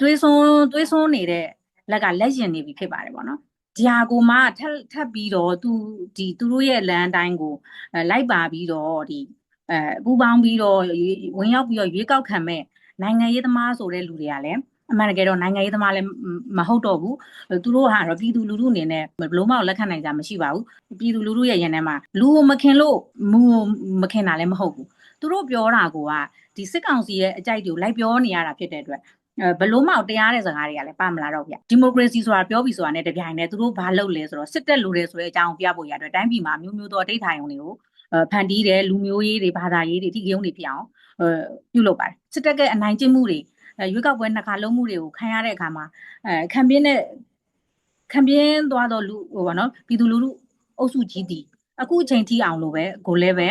တွေးဆွန်းတွေးဆွန်းနေတဲ့လက်ကလက်ရင်နေပြီဖြစ်ပါတယ်ပေါ့နော်ဒီဟာကိုမှထပ်ထပ်ပြီးတော့သူဒီသူတို့ရဲ့လမ်းအတိုင်းကိုအဲလိုက်ပါပြီးတော့ဒီအဲပူပေါင်းပြီးတော့ဝင်ရောက်ပြီးတော့ရွေးကောက်ခံမဲ့နိုင်ငံရေးသမားဆိုတဲ့လူတွေကလည်းအမှန်တကယ်တော့နိုင်ငံရေးသမားလည်းမဟုတ်တော့ဘူးသူတို့ဟာတော့ပြည်သူလူထုအနေနဲ့ဘယ်လို့မှလက်ခံနိုင်ကြမရှိပါဘူးပြည်သူလူထုရဲ့ရင်ထဲမှာလူကိုမခင်လို့မူမခင်တာလည်းမဟုတ်ဘူးသူတို့ပြောတာကဒီစစ်ကောင်စီရဲ့အကြိုက်တွေကိုလိုက်ပြောနေရတာဖြစ်တဲ့အတွက် ဘလို့မောက်တရားတဲ့စကားတွေကလည်းပါမလာတော့ဗျဒီမိုကရေစီဆိုတာပြောပြီးဆိုတာနဲ့တပြိုင်တည်းသူတို့ဘာလုပ်လဲဆိုတော့စစ်တက်လူတွေဆိုတဲ့အကြောင်းပြဖို့ရတဲ့တိုင်းပြည်မှာမျိုးမျိုးသောအထိတ်ထိုင်ုံတွေကိုဖန်တီးတယ်လူမျိုးရေးတွေဘာသာရေးတွေထိကြုံတွေဖြစ်အောင်ပြုလုပ်ပါတယ်စစ်တပ်ကအနိုင်ကျင့်မှုတွေရွေးကောက်ပွဲနှစ်ခါလုံးမှုတွေကိုခံရတဲ့အခါမှာအဲခံပြင်းတဲ့ခံပြင်းသွားတော့လူဟိုပါနော်ပြည်သူလူထုအုပ်စုကြီးတီအခုအချိန်ထိအောင်လို့ပဲကိုလည်းပဲ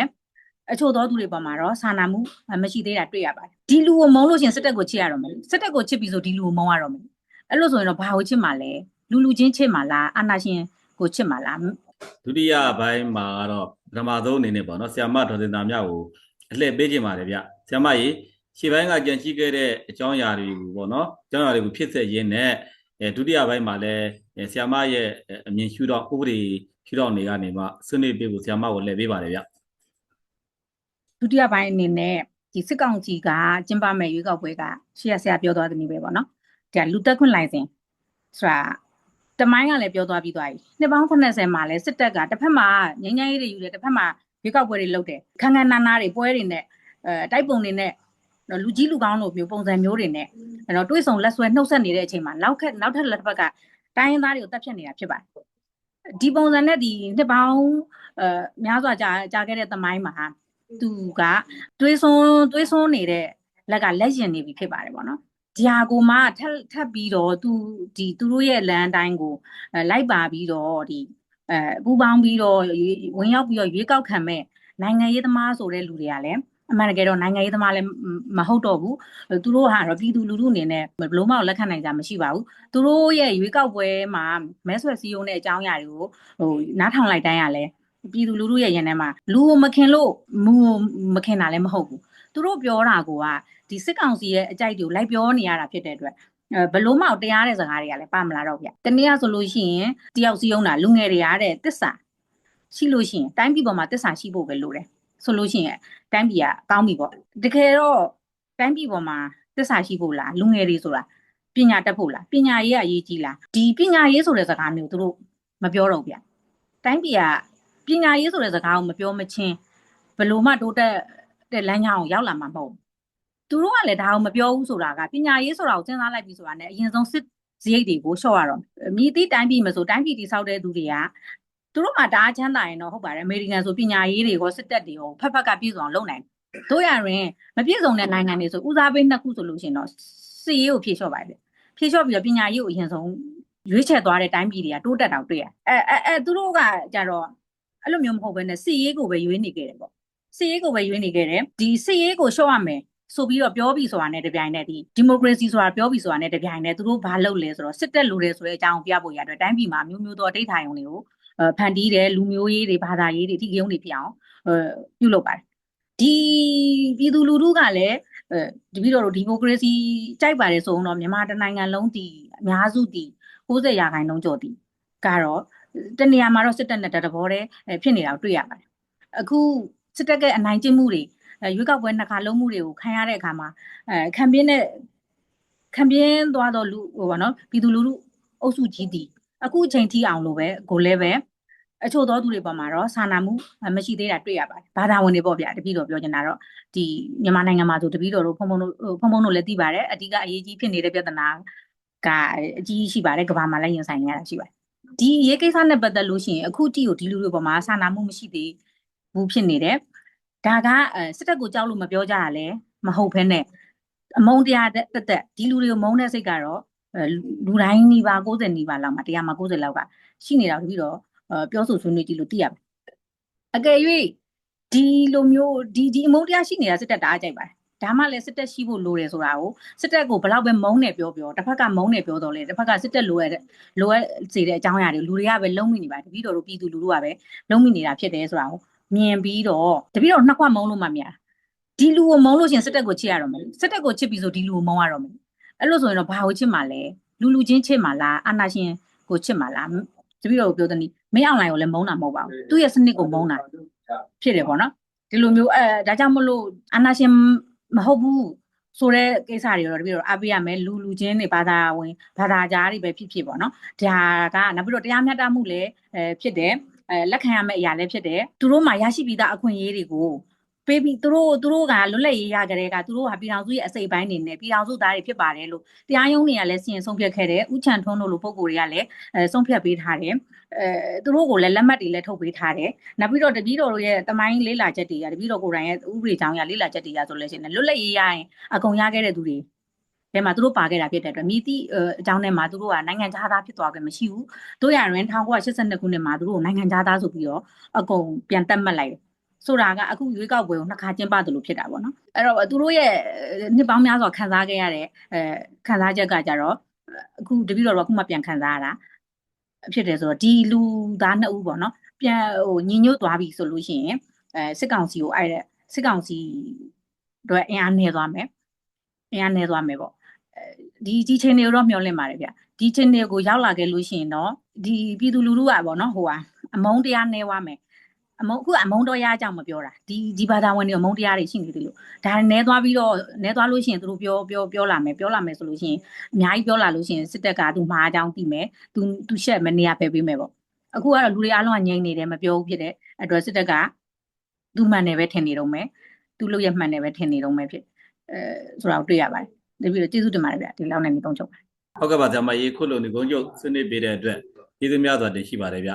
အချို့သောသူတွေပေါ်မှာတော့စာနာမှုမရှိသေးတာတွေ့ရပါတယ်ဒီလူကိုမုန်းလို့ရှင်စစ်တပ်ကိုချစ်ရတော့မယ်စစ်တပ်ကိုချစ်ပြီးဆိုဒီလူကိုမုန်းရတော့မယ်အဲ့လိုဆိုရင်တော့ဘာကိုချစ်မှာလဲလူလူချင်းချစ်မှာလားအာနာရှင်ကိုချစ်မှာလားဒုတိယဘိုင်းမှာတော့ပထမဆုံးအနေနဲ့ပေါ့နော်ဆ iam မဒေါ်စင်တာမြကိုအလှည့်ပေးခြင်းပါတယ်ဗျဆ iam မကြီးရှေ့ပိုင်းကကြံရှိခဲ့တဲ့အကြောင်းအရာတွေကိုပေါ့နော်အကြောင်းအရာတွေကိုဖြစ်ဆက်ရင်းနဲ့အဲဒုတိယဘိုင်းမှာလည်းဆ iam မရဲ့အမြင်ရှုတော့ဥပဒေရှုတော့နေကနေမှဆွေးနွေးပေးဖို့ဆ iam မကိုလှည့်ပေးပါတယ်ဗျ ဒုတိယပိုင်းအနေနဲ့ဒီစစ်ကောင်စီကကျင်းပမဲ့ရွေးကောက်ပွဲကရှေ့ရဆရာပြောသွားသနည်းပဲပေါ့နော်ဒါလူတက်ခွင့်လိုင်စင်ဆိုတာတမိုင်းကလည်းပြောသွားပြီးသွားပြီနှစ်ပေါင်း80မှာလည်းစစ်တပ်ကတစ်ဖက်မှာငញ្ញရေးတွေယူတယ်တစ်ဖက်မှာရွေးကောက်ပွဲတွေလုပ်တယ်ခန်းခန်းနာနာတွေပွဲတွေနဲ့အဲတိုက်ပုံတွေနဲ့လူကြီးလူကောင်းလိုမျိုးပုံစံမျိုးတွေနဲ့အဲ့တော့တွေးဆုံလက်ဆွဲနှုတ်ဆက်နေတဲ့အချိန်မှာနောက်ခက်နောက်ထပ်လက်တစ်ဖက်ကတိုင်းရင်းသားတွေကိုတက်ဖြတ်နေတာဖြစ်ပါတယ်ဒီပုံစံနဲ့ဒီနှစ်ပေါင်းအဲများစွာကြာကြာခဲ့တဲ့သမိုင်းမှာ သူကတွေးဆွန်းတွေးဆွန်းနေတဲ့လက်ကလက်ရင်နေပြီဖြစ်ပါတယ်ပေါ့နော်ဒီဟာကိုမှထပ်ထပ်ပြီးတော့သူဒီသူတို့ရဲ့လမ်းအတိုင်းကိုလိုက်ပါပြီးတော့ဒီအဲပူပေါင်းပြီးတော့ဝင်ရောက်ပြီးတော့ရွေးကောက်ခံမဲ့နိုင်ငံရေးသမားဆိုတဲ့လူတွေကလည်းအမှန်တကယ်တော့နိုင်ငံရေးသမားလည်းမဟုတ်တော့ဘူးသူတို့ဟာတော့ပြည်သူလူထုအနေနဲ့ဘယ်လို့မှလက်ခံနိုင်ကြမရှိပါဘူးသူတို့ရဲ့ရွေးကောက်ပွဲမှာမဲဆွယ်စည်းရုံးတဲ့အကြောင်းအရာတွေကိုဟိုနားထောင်လိုက်တိုင်းကလည်း ပြည်သူလူထုရဲ့ရင်ထဲမှာလူကိုမခင်လို့မူမခင်တာလည်းမဟုတ်ဘူးသူတို့ပြောတာကဒီစစ်ကောင်စီရဲ့အကြိုက်တွေကိုလိုက်ပြောနေရတာဖြစ်တဲ့အတွက်ဘလို့မောက်တရားတဲ့စကားတွေကလည်းပါမလာတော့ဗျတနည်းအားဆိုလို့ရှိရင်တယောက်စီးအောင်တာလူငယ်တွေရတဲ့တစ္ဆာရှိလို့ရှိရင်တိုင်းပြည်ပေါ်မှာတစ္ဆာရှိဖို့ပဲလိုတယ်ဆိုလို့ရှိရင်တိုင်းပြည်ကကောင်းပြီပေါ့တကယ်တော့တိုင်းပြည်ပေါ်မှာတစ္ဆာရှိဖို့လားလူငယ်တွေဆိုတာပညာတတ်ဖို့လားပညာရေးကအရေးကြီးလားဒီပညာရေးဆိုတဲ့စကားမျိုးသူတို့မပြောတော့ဗျတိုင်းပြည်က ပညာရေးဆိုတဲ့စကားကိုမပြောမချင်းဘလို့မှတိုးတက်တဲ့လမ်းကြောင်းကိုရောက်လာမှာမဟုတ်သူတို့ကလည်းဒါအောင်မပြောဘူးဆိုတာကပညာရေးဆိုတာကိုစဉ်းစားလိုက်ပြီဆိုတာနဲ့အရင်ဆုံးစစ်စရိတ်တွေကိုလျှော့ရတော့မြည်သည့်တိုင်းပြည်မဆိုတိုင်းပြည်တိဆောက်တဲ့သူတွေကသူတို့မှတားချမ်းသာရင်တော့ဟုတ်ပါတယ်အမေရိကန်ဆိုပညာရေးတွေကိုစစ်တပ်တွေကိုဖက်ဖက်ကပြည့်စုံလုပ်နိုင်တို့ရရင်မပြည့်စုံတဲ့နိုင်ငံတွေဆိုဦးစားပေးနှစ်ခုဆိုလို့ရှိရင်တော့စီရေးကိုဖြည့်လျှော့ပါတယ်ဖြည့်လျှော့ပြီးတော့ပညာရေးကိုအရင်ဆုံးရွေးချယ်သွားတဲ့တိုင်းပြည်တွေကတိုးတက်တောင်တွေ့ရအဲအဲအဲသူတို့ကကြတော့ အဲ့လိုမျိုးမဟုတ်ဘဲနဲ့စီရေးကိုပဲရွေးနေခဲ့တယ်ပေါ့စီရေးကိုပဲရွေးနေခဲ့တယ်ဒီစီရေးကိုလျှော့ရမယ်ဆိုပြီးတော့ပြောပြီးဆိုတာနဲ့တပြိုင်နက်ဒီဒီမိုကရေစီဆိုတာပြောပြီးဆိုတာနဲ့တပြိုင်နက်သူတို့ဘာလုပ်လဲဆိုတော့စစ်တက်လူတွေဆိုတဲ့အကြောင်းပြဖို့ရတဲ့တိုင်းပြည်မှာမျိုးမျိုးသောအထိတ်ထိုင်ုံတွေကိုဖန်တီးတယ်လူမျိုးရေးတွေဘာသာရေးတွေထိကြုံတွေဖြစ်အောင်ပြုလုပ်ပါတယ်ဒီပြည်သူလူထုကလည်းတပည့်တော်တို့ဒီမိုကရေစီကြိုက်ပါတယ်ဆိုတော့မြန်မာတနိုင်ငံလုံးတည်အများစုတည်60ရာခိုင်နှုန်းကျော်တည်ကတော့ တနေရာမှာတော့စစ်တပ်နဲ့တဘောတည်းဖြစ်နေတာကိုတွေ့ရပါတယ်အခုစစ်တပ်ကအနိုင်ကျင့်မှုတွေရွေးကောက်ပွဲနှစ်ခါလုံးမှုတွေကိုခံရတဲ့အခါမှာအဲခံပြင်းတဲ့ခံပြင်းသွားတော့လူဟိုပါနော်ပြည်သူလူထုအုပ်စုကြီးတည်အခုအချိန်ထိအောင်လို့ပဲကိုလည်းပဲအချို့သောသူတွေပေါ်မှာတော့စာနာမှုမရှိသေးတာတွေ့ရပါတယ်ဘာသာဝင်တွေပေါ့ဗျာတပည့်တော်ပြောချင်တာတော့ဒီမြန်မာနိုင်ငံမှာဆိုတပည့်တော်တို့ဖုံဖုံတို့ဖုံဖုံတို့လည်းသိပါတယ်အဓိကအရေးကြီးဖြစ်နေတဲ့ပြဿနာကအကြီးရှိပါတယ်ကဘာမှာလည်းရင်ဆိုင်နေရတာရှိပါတယ် ဒီရေးကိစ္စနဲ့ပတ်သက်လို့ရှိရင်အခုတိကိုဒီလူတွေပေါ်မှာစာနာမှုမရှိသေးဘူးဖြစ်နေတယ်ဒါကစစ်တပ်ကိုကြောက်လို့မပြောကြရလဲမဟုတ်ဘဲနဲ့အမုန်းတရားတက်တက်ဒီလူတွေကိုမုန်းတဲ့စိတ်ကတော့လူတိုင်းနီးပါ90နီးပါလောက်မှာတရားမှာ90လောက်ကရှိနေတာတပြီးတော့ပြောဆိုဆွေးနွေးကြည့်လို့သိရပါတယ်အကယ်၍ဒီလိုမျိုးဒီဒီအမုန်းတရားရှိနေတာစစ်တပ်တအားကြိုက်ပါတယ် ဒါမှလည်းစစ်တပ်ရှိဖို့လိုတယ်ဆိုတာကိုစစ်တပ်ကိုဘလောက်ပဲမုန်းနေပြောပြောတစ်ဖက်ကမုန်းနေပြောတော့လေတစ်ဖက်ကစစ်တပ်လိုရတဲ့လိုရစေတဲ့အကြောင်းအရာတွေလူတွေကပဲလုံးမိနေပါတယ်တပည့်တော်တို့ပြည်သူလူထုကပဲလုံးမိနေတာဖြစ်တယ်ဆိုတာကိုမြင်ပြီးတော့တပည့်တော်နှစ်ခွမုံလို့မှမြင်ဒီလူကိုမုံလို့ရှင်စစ်တပ်ကိုချစ်ရတော့မယ်စစ်တပ်ကိုချစ်ပြီးဆိုဒီလူကိုမုံရတော့မယ်အဲ့လိုဆိုရင်တော့ဘာကိုချစ်မှာလဲလူလူချင်းချစ်မှာလားအာနာရှင်ကိုချစ်မှာလားတပည့်တော်ကိုပြောတဲ့နီးမင်းအွန်လိုင်းကိုလည်းမုန်းတာမဟုတ်ပါဘူးသူ့ရဲ့စနစ်ကိုမုန်းတာဖြစ်တယ်ပေါ့နော်ဒီလိုမျိုးအဲဒါကြောင့်မလို့အာနာရှင် မဟုတ်ဘူးဆိုတဲ့ကိစ္စတွေတော့တပည့်တော်အားပေးရမယ်လူလူချင်းတွေဘာသာဝင်ဘာသာကြားတွေပဲဖြစ်ဖြစ်ပေါ့နော်ဒါကနောက်ပြီးတော့တရားမျှတမှုလည်းအဲဖြစ်တယ်အဲလက်ခံရမယ့်အရာလည်းဖြစ်တယ်သူတို့မှရရှိပြီးသားအခွင့်အရေးတွေကို ပေးပြီးသူတို့သူတို့ကလွတ်လပ်ရေးရကြတဲ့ကသူတို့ဟာပြည်ထောင်စုရဲ့အစိပ်ပိုင်းနေနဲ့ပြည်ထောင်စုသားတွေဖြစ်ပါတယ်လို့တရားရုံးတွေကလည်းစီရင်ဆုံးဖြတ်ခဲ့တယ်ဥချန်ထွန်းတို့လိုပုံကိုယ်တွေကလည်းအဲဆုံးဖြတ်ပေးထားတယ်အဲသူတို့ကိုလည်းလက်မှတ်တွေလည်းထုတ်ပေးထားတယ်နောက်ပြီးတော့တပည့်တော်တို့ရဲ့တမိုင်းလေးလာချက်တွေကတပည့်တော်ကိုယ်တိုင်ရဲ့ဥပဒေကြောင်းရလေးလာချက်တွေကဆိုလို့ရှိရင်လွတ်လပ်ရေးရရင်အကုန်ရခဲ့တဲ့သူတွေထဲမှာသူတို့ပါခဲ့တာဖြစ်တဲ့အတွက်မိသည့်အကြောင်းထဲမှာသူတို့ကနိုင်ငံခြားသားဖြစ်သွားကြမရှိဘူးတို့ရရင်1982ခုနှစ်မှာသူတို့ကိုနိုင်ငံခြားသားဆိုပြီးတော့အကုန်ပြန်တက်မှတ်လိုက်တယ် ဆိုတာကအခုရွေးကောက်ပွဲကိုနှစ်ခါကျင်းပသလိုဖြစ်တာပေါ့နော်အဲ့တော့သူတို့ရဲ့နှစ်ပေါင်းများစွာခံစားခဲ့ရတဲ့အဲခံစားချက်ကကြတော့အခုတပည့်တော်တို့ကအခုမှပြန်ခံစားရတာဖြစ်တယ်ဆိုတော့ဒီလူသားနှစ်ဦးပေါ့နော်ပြန်ဟိုညီညွတ်သွားပြီဆိုလို့ရှိရင်အဲစစ်ကောင်စီကိုအဲ့တဲ့စစ်ကောင်စီတို့အင်အားနေသွားမယ်အင်အားနေသွားမယ်ပေါ့အဲဒီဒီချိန်တွေကိုတော့မျှော်လင့်ပါတယ်ဗျဒီချိန်တွေကိုရောက်လာခဲ့လို့ရှိရင်တော့ဒီပြည်သူလူထုကပေါ့နော်ဟိုဟာအမုန်းတရားနေသွားမယ် အမုန်းအခုအမုန်းတရားအကြောင်းမပြောတာဒီဒီဘာသာဝင်တွေအမုန်းတရားတွေရှိနေသေးလို့ဒါနဲသွားပြီးတော့နဲသွားလို့ရှိရင်သူတို့ပြောပြောပြောလာမယ်ပြောလာမယ်ဆိုလို့ရှိရင်အများကြီးပြောလာလို့ရှိရင်စစ်တပ်ကသူမှားအကြောင်းသိမယ်သူသူရှက်မနေရပဲပေးမယ်ပေါ့အခုကတော့လူတွေအားလုံးကငြိမ်နေတယ်မပြောဘူးဖြစ်တဲ့အတွက်စစ်တပ်ကသူမှန်တယ်ပဲထင်နေတော့မယ်သူလို့ရမှန်တယ်ပဲထင်နေတော့မယ်ဖြစ်အဲဆိုတာကိုတွေ့ရပါတယ်ဒါပြီးတော့ကျေးဇူးတင်ပါတယ်ဗျဒီလောက်နဲ့နေသုံးချုပ်ပါဟုတ်ကဲ့ပါဆရာမကြီးခုလိုနေကုန်းချုပ်ဆွေးနွေးပေးတဲ့အတွက်ကျေးဇူးများစွာတင်ရှိပါတယ်ဗျ